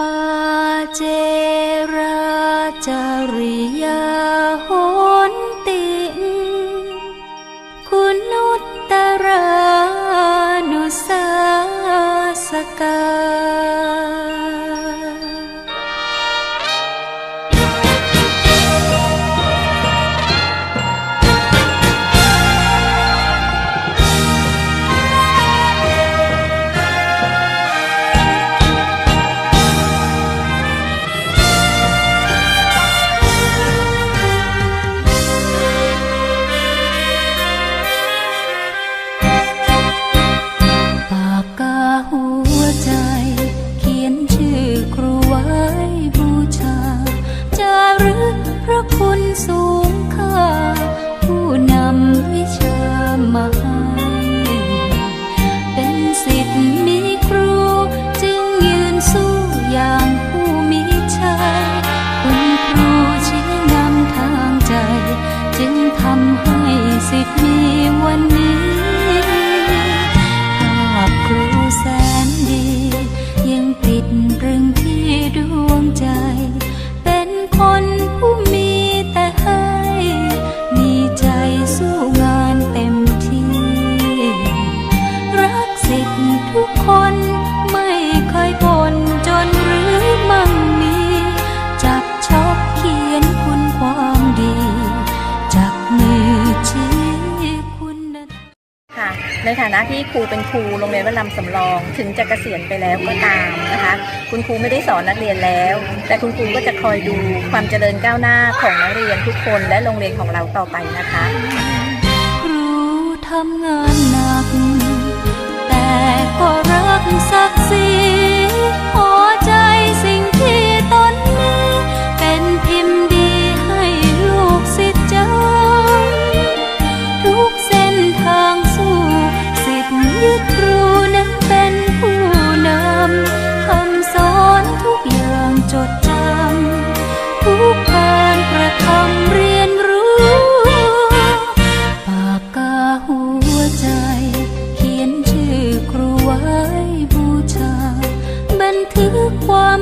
ป ระคุณสูงค่า ผู้นำวิชามาให้เป็นสิทธิ์มีครู จึงยืนสู้อย่างผู้มีชัยคุณครูชี้นำทางใจ จึงทำให้สิทธิ์มีวันนี้ ในฐานะที่ครูเป็นครูโรงเรียนวัดลำสำรอง ถึงจะเกษียณไปแล้วก็ตามนะคะ คุณครูไม่ได้สอนนักเรียนแล้ว แต่คุณครูก็จะคอยดูความเจริญก้าวหน้าของนักเรียนทุกคนและโรงเรียนของเราต่อไปนะคะ ทึกความ